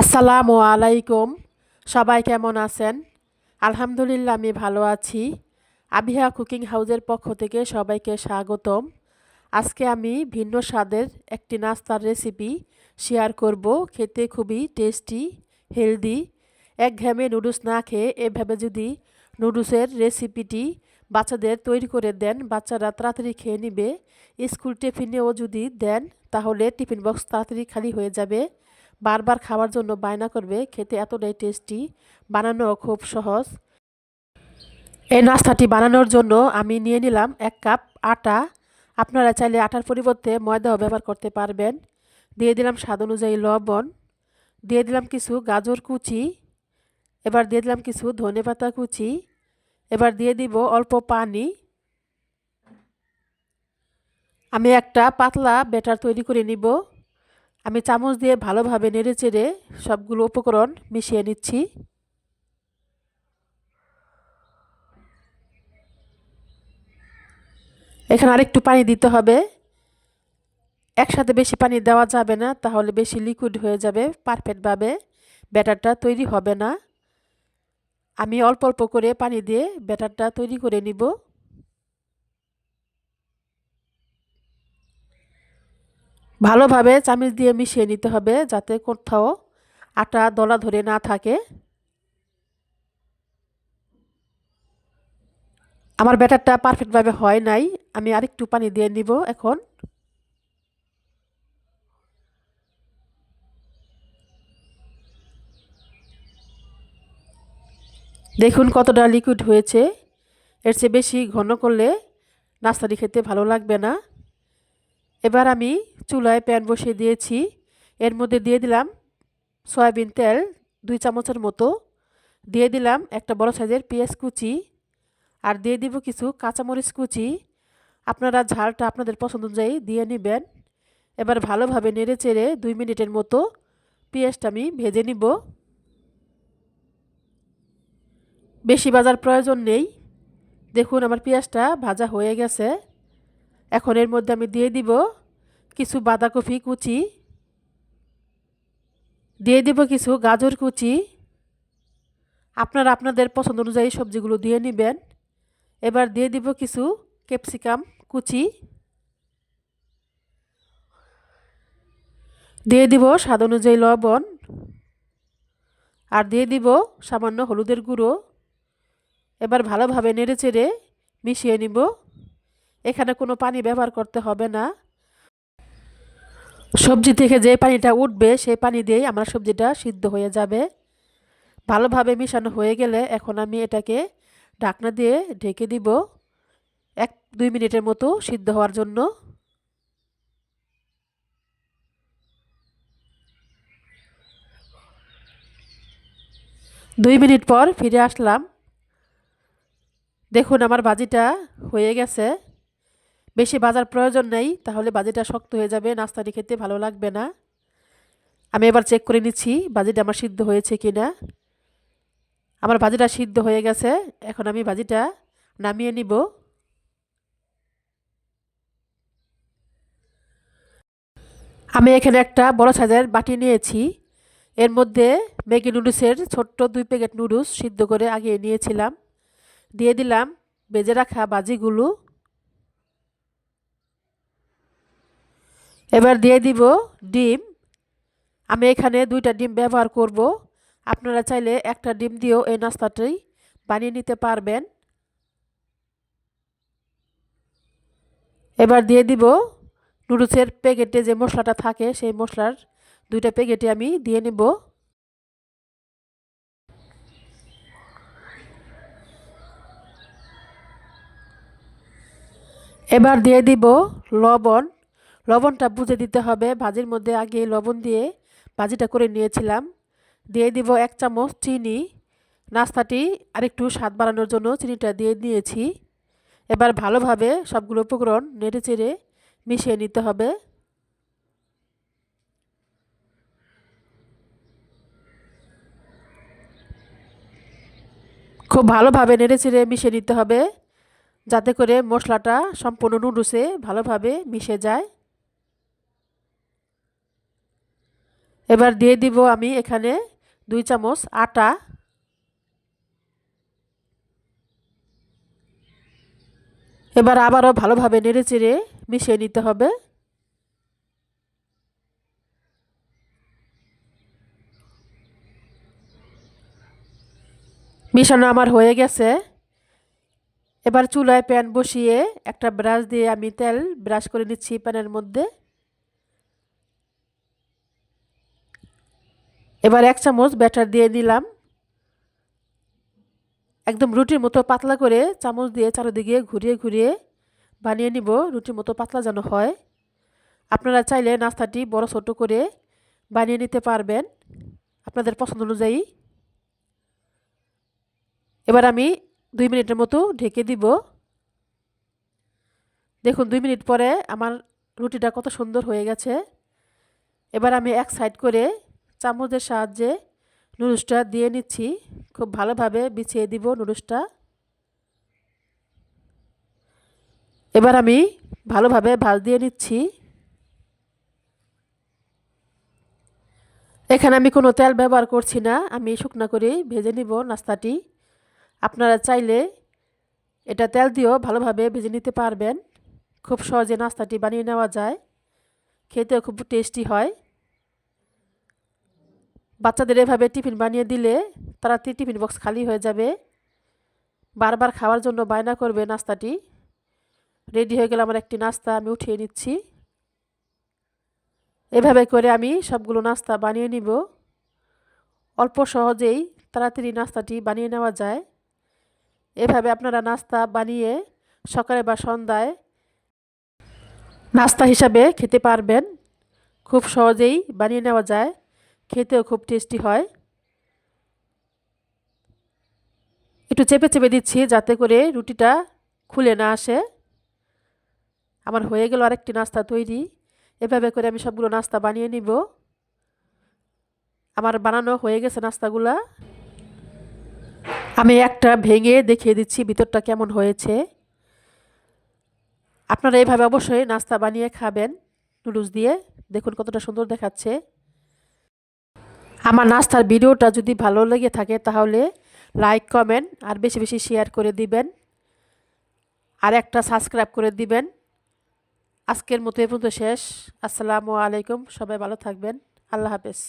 আসসালামু আলাইকুম। সবাই কেমন আছেন? আলহামদুলিল্লাহ, আমি ভালো আছি। আবিহা কুকিং হাউসের পক্ষ থেকে সবাইকে স্বাগতম। আজকে আমি ভিন্ন স্বাদের একটি নাস্তার রেসিপি শেয়ার করব। খেতে খুবই টেস্টি, হেলদি। এক ঘ্যামে নুডলস না খেয়ে এভাবে যদি নুডলসের রেসিপিটি বাচ্চাদের তৈরি করে দেন, বাচ্চারা তাড়াতাড়ি খেয়ে নিবে। স্কুল টিফিনেও যদি দেন, তাহলে টিফিন বক্স তাড়াতাড়ি খালি হয়ে যাবে। বারবার খাওয়ার জন্য বায়না করবে, খেতে এতটাই টেস্টি বানানো খুব সহজ। এই নাস্তাটি বানানোর জন্য আমি নিয়ে নিলাম এক কাপ আটা। আপনারা চাইলে আটার পরিবর্তে ময়দাও ব্যবহার করতে পারবেন। দিয়ে দিলাম স্বাদ অনুযায়ী লবণ। দিয়ে দিলাম কিছু গাজর কুচি। এবার দিয়ে দিলাম কিছু ধনে পাতা কুচি। এবার দিয়ে দিব অল্প পানি। আমি একটা পাতলা ব্যাটার তৈরি করে নিব। আমি চামচ দিয়ে ভালোভাবে নেড়ে চেড়ে সবগুলো উপকরণ মিশিয়ে নিচ্ছি। এখানে আরেকটু পানি দিতে হবে। একসাথে বেশি পানি দেওয়া যাবে না, তাহলে বেশি লিকুইড হয়ে যাবে পারফেক্টভাবে ব্যাটারটা তৈরি হবে না। আমি অল্প অল্প করে পানি দিয়ে ব্যাটারটা তৈরি করে নিব। ভালোভাবে চামিচ দিয়ে মিশিয়ে নিতে হবে যাতে কোথাও আটা দলা ধরে না থাকে। আমার ব্যাটারটা পারফেক্টভাবে হয় নাই, আমি আরেকটু পানি দিয়ে নিব এখন। দেখুন কতটা লিকুইড হয়েছে। এর চেয়ে বেশি ঘন করলে নাস্তাটি খেতে ভালো লাগবে না। এবার আমি চুলায় প্যান বসিয়ে দিয়েছি। এর মধ্যে দিয়ে দিলাম সয়াবিন তেল দুই চামচের মতো। দিয়ে দিলাম একটা বড় সাইজের পেঁয়াজ কুচি আর দিয়ে দিব কিছু কাঁচামরিচ কুচি। আপনারা ঝালটা আপনাদের পছন্দ অনুযায়ী দিয়ে নেবেন। এবার ভালোভাবে নেড়ে চেড়ে দুই মিনিটের মতো পেঁয়াজটা আমি ভেজে নিব। বেশি বাজার প্রয়োজন নেই। দেখুন আমার পেঁয়াজটা ভাজা হয়ে গেছে। এখন এর মধ্যে আমি দিয়ে দিব কিছু বাঁধাকপি কুচি, দিয়ে দিব কিছু গাজর কুচি। আপনারা আপনাদের পছন্দ অনুযায়ী সবজিগুলো দিয়ে নেবেন। এবার দিয়ে দিব কিছু ক্যাপসিকাম কুচি। দিয়ে দিব স্বাদ অনুযায়ী লবণ। আর দিয়ে দিব সামান্য হলুদের গুঁড়ো। এবার ভালোভাবে নেড়ে চেড়ে মিশিয়ে নিব। এখানে কোনো পানি ব্যবহার করতে হবে না। সবজি থেকে যে পানিটা উঠবে, সেই পানি দিয়েই আমার সবজিটা সিদ্ধ হয়ে যাবে। ভালোভাবে মিশানো হয়ে গেলে এখন আমি এটাকে ঢাকনা দিয়ে ঢেকে দিব এক, দুই মিনিটের মতো সিদ্ধ হওয়ার জন্য। দুই মিনিট পর ফিরে আসলাম। দেখুন আমার বাজিটা হয়ে গেছে। বেশি বাজার প্রয়োজন নেই, তাহলে বাজিটা শক্ত হয়ে যাবে নাস্তাটি খেতে ভালো লাগবে না। আমি এবার চেক করে নিচ্ছি, বাজিটা আমার সিদ্ধ হয়েছে কি না আমার ভাজিটা সিদ্ধ হয়ে গেছে, এখন আমি ভাজিটা নামিয়ে নিব। আমি এখানে একটা বড় সাইজের বাটি নিয়েছি। এর মধ্যে ম্যাগি নুডলসের ছোট্ট দুই প্যাকেট নুডলস সিদ্ধ করে আগে নিয়েছিলাম। দিয়ে দিলাম, বেজে রাখা বাজিগুলো। এবার দিয়ে দিব ডিম। আমি এখানে দুইটা ডিম ব্যবহার করব। আপনারা চাইলে একটা ডিম দিয়েও এই নাস্তাটাই বানিয়ে নিতে পারবেন। এবার দিয়ে দিব নুডলসের প্যাকেটে যে মশলাটা থাকে, সেই মশলার দুইটা প্যাকেটে আমি দিয়ে নেব। এবার দিয়ে দিব লবণ। লবণটা বুঝে দিতে হবে। ভাজির মধ্যে আগে লবণ দিয়ে ভাজিটা করে নিয়েছিলাম। দিয়ে দিব এক চামচ চিনি। নাস্তাটি আরেকটু স্বাদ বাড়ানোর জন্য চিনিটা দিয়ে নিয়েছি এবার ভালোভাবে সবগুলো উপকরণ নেড়ে চেড়ে মিশিয়ে নিতে হবে। খুব ভালোভাবে নেড়ে চেড়ে মিশিয়ে নিতে হবে। যাতে করে মশলাটা সম্পূর্ণ নুডলসে ভালোভাবে মিশে যায়। এবার দিয়ে দিব আমি এখানে দুই চামচ আটা। এবার আবারও ভালোভাবে নেড়ে চেড়ে মিশিয়ে নিতে হবে। মিশানো আমার হয়ে গেছে। এবার চুলায় প্যান বসিয়ে একটা ব্রাশ দিয়ে আমি তেল ব্রাশ করে নিচ্ছি প্যানের মধ্যে। এবার এক চামচ ব্যাটার দিয়ে দিলাম। একদম রুটির মতো পাতলা করে চামচ দিয়ে চারিদিকে ঘুরিয়ে ঘুরিয়ে বানিয়ে নিব, রুটির মতো পাতলা যেন হয়। আপনারা চাইলে নাস্তাটি বড় ছোট করে বানিয়ে নিতে পারবেন আপনাদের পছন্দ অনুযায়ী। এবার আমি দুই মিনিটের মতো ঢেকে দিব। দেখুন, দুই মিনিট পরে আমার রুটিটা কত সুন্দর হয়ে গেছে। এবার আমি এক সাইড করে চামচের সাহায্যে নুডলসটা দিয়ে নিচ্ছি। খুব ভালোভাবে বিছিয়ে দিব নুডলসটা। এবার আমি ভালোভাবে ভাজ দিয়ে নিচ্ছি। এখানে আমি কোনো তেল ব্যবহার করছি না। আমি শুকনো করে ভেজে নিব নাস্তাটি। আপনারা চাইলে এটা তেল দিয়েও ভালোভাবে ভেজে নিতে পারবেন। খুব সহজে নাস্তাটি বানিয়ে নেওয়া যায়। খেতেও খুব টেস্টি হয়। বাচ্চাদের এভাবে টিফিন বানিয়ে দিলে তাড়াতাড়ি টিফিন বক্স খালি হয়ে যাবে। বারবার খাওয়ার জন্য বায়না করবে নাস্তাটি। রেডি হয়ে গেলে আমার একটি নাস্তা, আমি উঠিয়ে নিচ্ছি। এভাবে করে আমি সবগুলো নাস্তা বানিয়ে নিব। অল্প সহজেই তাড়াতাড়ি নাস্তাটি বানিয়ে নেওয়া যায়। এভাবে আপনারা নাস্তা বানিয়ে সকালে বা সন্ধ্যায় নাস্তা হিসাবে খেতে পারবেন। খুব সহজেই বানিয়ে নেওয়া যায়। খেতেও খুব টেস্টি হয়। একটু চেপে চেপে দিচ্ছি যাতে করে রুটিটা খুলে না আসে। আমার হয়ে গেল আরেকটি নাস্তা তৈরি। এভাবে করে আমি সবগুলো নাস্তা বানিয়ে নিব। আমার বানানো হয়ে গেছে নাস্তাগুলা। আমি একটা ভেঙে দেখিয়ে দিচ্ছি ভিতরটা কেমন হয়েছে। আপনারা এইভাবে অবশ্যই নাস্তা বানিয়ে খাবেন নুডলস দিয়ে। দেখুন কতটা সুন্দর দেখাচ্ছে। আমার নাস্তার ভিডিওটা যদি ভালো লেগে থাকে তাহলে লাইক, কমেন্ট আর বেশি বেশি শেয়ার করে দিবেন। আর একটা সাবস্ক্রাইব করে দিবেন। আজকের মতো এ পর্যন্ত শেষ। আসসালামু আলাইকুম। সবাই ভালো থাকবেন। আল্লাহ হাফেজ।